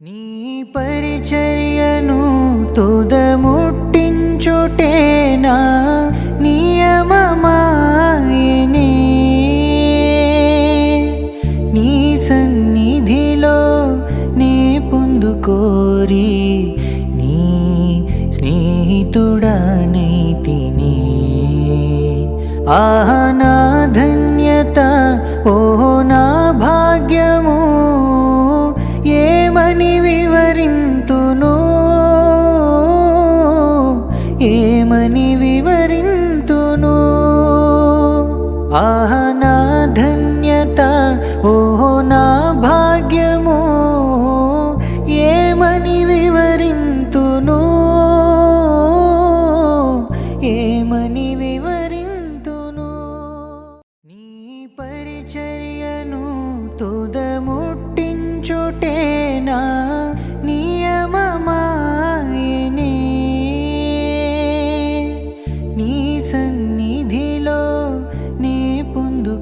నీ పరిచర్యను తుదముట్టించుటేనా నియమమాయని? నీ సన్నిధిలో నీ పొందుకోరి నీ స్నేహితుడనైతిని ఆనాథ వివరింతును. ఆహ నా ధన్యత ఓ నా భాగ్యము ఏమని వివరింతును? ఏమని వివరింతును? నీ పరిచర్యను తుదముట్టించుటేనా?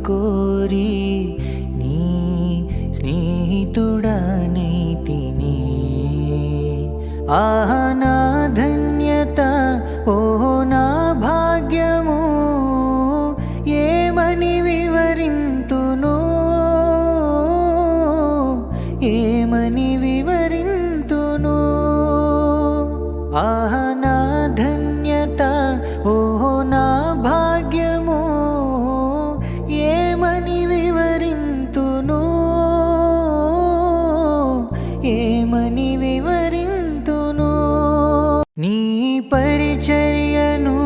కోరి నీ స్నేహితుడనైతిని. ఆహ నా ధన్యత ఓ నా భాగ్యము ఏమని వివరింతును? ఏమని వివరింతును? ఆహా నీ పరిచర్యను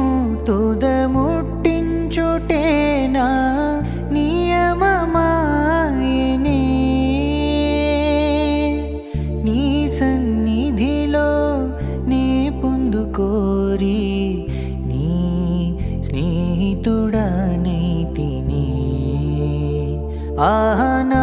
తుదముట్టించుటేనా నియమమాయని? నీ సన్నిధిలో నీ పొందుకోరి నీ స్నేహితుడనైతిని ఆహనా